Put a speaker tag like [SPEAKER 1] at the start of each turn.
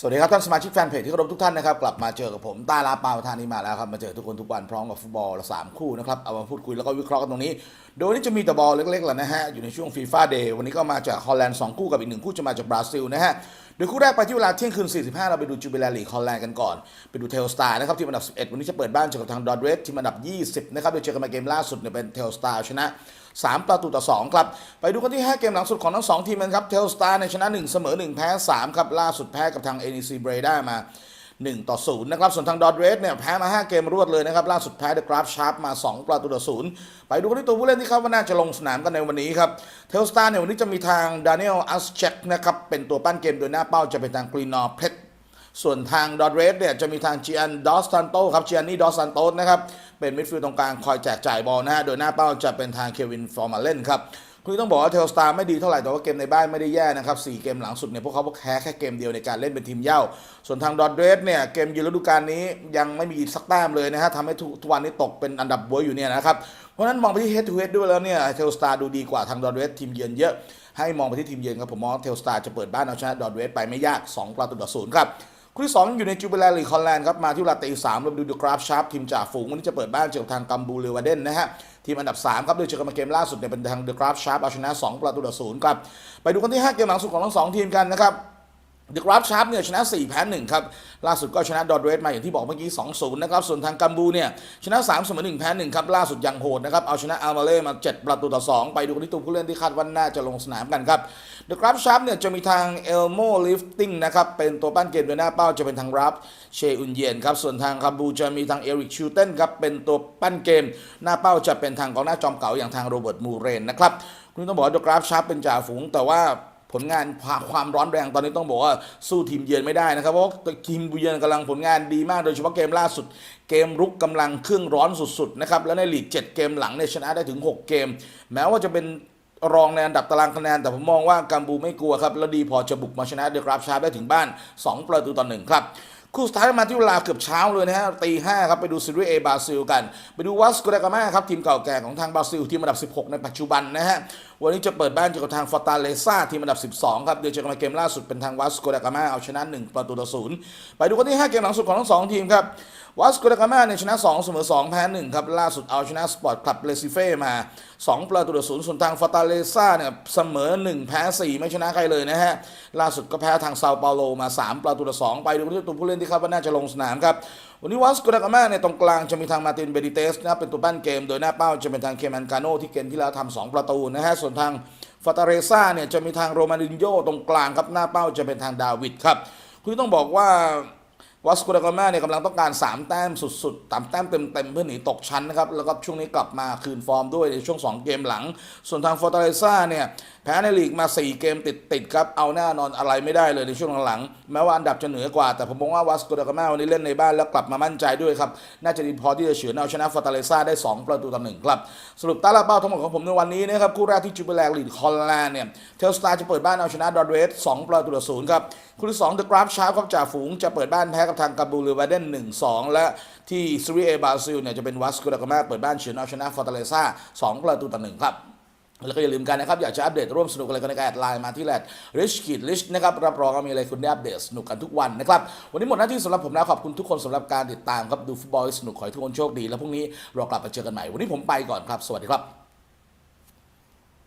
[SPEAKER 1] สวัสดีครับท่านสมาชิกแฟนเพจที่เคารพทุกท่านนะครับกลับมาเจอกับผมตาลาปาวทานีมาแล้วครับมาเจอทุกคนทุกวันพร้อมกับฟุตบอลสามคู่นะครับเอามาพูดคุยแล้วก็วิเคราะห์กันตรงนี้ โดยนี่จะมีแต่บอลเล็กๆแหละนะฮะอยู่ในช่วงฟีฟ่าเดย์วันนี้ก็มาจากฮอลแลนด์สองคู่กับอีกหนึ่งคู่จะมาจากบราซิลนะฮะ โดยคู่แรกไปที่เวลาเที่ยงคืน 45 เราไปดูจูเบลลีคอลแลนกันก่อน ไปดูเทลสตาร์นะครับที่อันดับ 11 วันนี้จะเปิดบ้านเจอกับทางดอทเรสที่อันดับ 20 นะครับโดยเจอกันมาเกมล่าสุดเนี่ยเป็นเทลสตาร์ชนะ 3 ประตูต่อ 2 ครับ ไปดูกันที่ 5 เกมหลังสุดของทั้ง 2 ทีมกันครับเทลสตาร์ในชนะ 1 เสมอ 1 แพ้ 3 ครับล่าสุดแพ้กับทาง NEC b r e d a มา 1 ต่อ 0 นะครับ ส่วนทางดอ r เรสเนี่ยแพ้มา 5 เกมรวดเลยนะครับ ล่าสุดแพ้เดอะกราฟชาร์ปมา 2 ประตูต่อ 0 ไปดูกันที่ตัวผู้เล่นที่คาว่าน่าจะลงสนามกันในวันนี้ครับ เทลสตาร์เนี่ยวันนี้จะมีทางดานิเอลอัสเชกนะครับ เป็นตัวปั้นเกมโดยหน้าเป้าจะเป็นทางกรีนอร์เพชส่วนทางดอ r เรสเนี่ยจะมีทางจีอันดอสซันโตครับจีอันนี่ดอสซันโตนะครับเป็นมิดฟิลด์ตรงกลางคอยแจกจ่ายบอลนะฮะโดยหน้าเป้าจะเป็นทางเควินฟอร์มาเล่นครับ คือต้องบอกว่าเทลสตาร์ไม่ดีเท่าไหร่แต่ว่าเกมในบ้านไม่ได้แย่นะครับสี่เกมหลังสุดเนี่ยพวกเขาแพ้แค่เกมเดียวในการเล่นเป็นทีมเย่า ส่วนทางดอ r เรสเนี่ยเกมยืนฤดูกาลนี้ยังไม่มีสักแต้มเลยนะฮะทำให้ทุกทุกวันนี้ตกเป็นอันดับบวยอยู่เนี่ยนะครับเพราะนั้นมองไปที่ head to head ด้วยแล้วเนี่ยเทลสตาร์ดูดีกว่าทางดอ r เรสทีมเยือนเยอะให้มองไปที่ทีมเยือนครับผมมองเทลสตาร์จะเปิดบ้านเอาชนะดอ r เรสไปไม่ยากสองประตูต่อศูนย์ครับ คู่ที่สอยู่ในจูเบลลีคอนแลนด์ครับมาที่เวลาตีสามเราดูดูกราฟชาร์ปทีมจ่าฝูงวันนี้จะเปิดบ้านเจอกับทางกัมบูเรวาเดนนะฮะทีมอันดับ 3 ครับโดยเจอกันมาเกมล่าสุดเนี่ยเป็นทางเดอะกราฟชาร์ปเอาชนะ 2 ประตูต่อศูนย์ครับไปดูกันที่ 5 เกมหลังสุดของทั้ง 2 ทีมกันนะครับ เดอะกราฟชาร์ปเนี่ยชนะ 4 แพ้1ครับ ล่าสุดก็ชนะดอร์เรสมาอย่างที่บอกเมื่อกี้ 2-0 นะครับ ส่วนทางกัมบูเนี่ยชนะ 3 เสมอ1แพ้1ครับ ล่าสุดยังโหดนะครับ เอาชนะอัลมาเล่มา 7 ประตูต่อ 2 ไปดูนที่ตัวผู้เล่นที่คาดว่าน่าจะลงสนามกันครับเดอะกราฟชาร์ปเนี่ยจะมีทางเอลโมลิฟติ้งนะครับ เป็นตัวปั้นเกมโดยหน้าเป้าจะเป็นทางรับเชอุนเยียนครับ ส่วนทางกัมบูจะมีทางเอริกชูเตนครับเป็นตัวปั้นเกม หน้าเป้าจะเป็นทางกองหน้าจอมเก่าอย่างทางโรเบิร์ตมูเรนนะครับคุณต้องบอกว่าเดอะกราฟชาร์ปเป็นจ่าฝูงแต่ว่า ผลงานความร้อนแรงตอนนี้ต้องบอกว่าสู้ทีมเยือนไม่ได้นะครับ เพราะทีมเยือนกำลังผลงานดีมากโดยเฉพาะเกมล่าสุด เกมรุกกำลังเครื่องร้อนสุดๆนะครับแล้วในลีก 7 เกมหลังเนี่ยชนะได้ถึง 6 เกม แม้ว่าจะเป็นรองในอันดับตารางคะแนนแต่ผมมองว่ากัมบูไม่กลัวครับ แล้วดีพอจะบุกมาชนะเดอะกราฟชาร์ได้ถึงบ้าน 2 ประตูต่อหนึ่งครับคู่สุดท้ายมาที่เวลาเกือบเช้าเลยนะฮะตีห้าครับไปดูซีรีส์เอบราซิลกัน ไปดูวัสโกดากามาครับทีมเก่าแก่ของทางบราซิลทีมอันดับ 16 ในปัจจุบันนะฮะ วันนี้จะเปิดบ้านเจอกับทางฟอร์ตาเลซ่าทีมอันดับ 12 ครับเดี๋ยวเจอกันในเกมล่าสุดเป็นทางวัสโกดากามาเอาชนะ 1 ประตูต่อศูนย์ไปดูกันที่ 5 เกมหลังสุดของทั้งสองทีมครับวัสโกดากามาเนี่ยชนะ 2 เสมอ 2 แพ้ 1 ครับ ล่าสุดเอาชนะสปอร์ตคลับเรซิเฟ่มา 2 ประตูต่อศูนย์ส่วนทางฟอร์ตาเลซ่าเนี่ยเสมอ 1 แพ้ 4 ไม่ชนะใครเลยนะฮะล่าสุดก็แพ้ทางเซาเปาโลมา 3 ประตูต่อ2ไปดูที่ตัวผู้เล่นที่คาดว่าน่าจะลงสนามครับ วันนี้วัสโกดากามาเนี่ยตรงกลางจะมีทางมาตินเบดิเตสนะครับเป็นตัวปั้นเกม โดยหน้าเป้าจะเป็นทางเคมันกาโนที่เกมที่แล้วทำสองประตูนะฮะส่วนทางฟอร์ตาเรซ่าเนี่ยจะมีทางโรมานินโยตรงกลางครับหน้าเป้าจะเป็นทางดาวิดครับคุณต้องบอกว่าวัสโกดากามาเนี่ยกำลังต้องการ 3 แต้มสุดๆตามแต้มเต็มๆเพื่อหนีตกชั้นนะครับแล้วก็ช่วงนี้กลับมาคืนฟอร์มด้วยในช่วง 2 เกมหลัง ส่วนทางฟอร์ตาเรซ่าเนี่ย พ้ในลีกมา 4 เกมติดๆครับ เอาแน่นอนอะไรไม่ได้เลยในช่วงหลังๆ แม้ว่าอันดับจะเหนือกว่า แต่ผมมองว่าวัสโกดากามาวันนี้เล่นในบ้านแล้วกลับมามั่นใจด้วยครับ น่าจะดีพอที่จะเฉือนเอาชนะฟอร์ตาเรซ่าได้ 2 ประตูต่อหนึ่งครับ สรุปตาลาเป้าทั้งหมดของผมในวันนี้นะครับคู่แรกที่จูเบแลกลีดคอลแลนด์เนี่ยเทลสตาร์จะเปิดบ้านเอาชนะดอร์เรส2ประตูต่อศูนย์ครับคู่ที่2เดอะกราฟชาร์ปครับจ่าฝูงจะเปิดบ้านแพ้กับทางกาบูลวาเดน1-2และที่ซีรีเอบราซิลเนี่ยจะเป็นวัสโกดากามาเปิดบ้านเฉือนเอาชนะฟอร์ตาเลซ่า2ประตูต่อหนึ่งครับ แล้วก็อย่าลืมกันนะครับ อยากจะอัปเดตร่วมสนุกอะไรกันในการแอดไลน์มาที่แลดริชคิดลิชนะครับ รับรองว่ามีอะไรคุณได้อัปเดตสนุกกันทุกวันนะครับ วันนี้หมดหน้าที่สำหรับผมแล้ว ขอบคุณทุกคนสำหรับการติดตามครับ ดูฟุตบอลสนุกขอให้ทุกคนโชคดี แล้วพรุ่งนี้เรากลับมาเจอกันใหม่ วันนี้ผมไปก่อนครับ สวัสดีครับ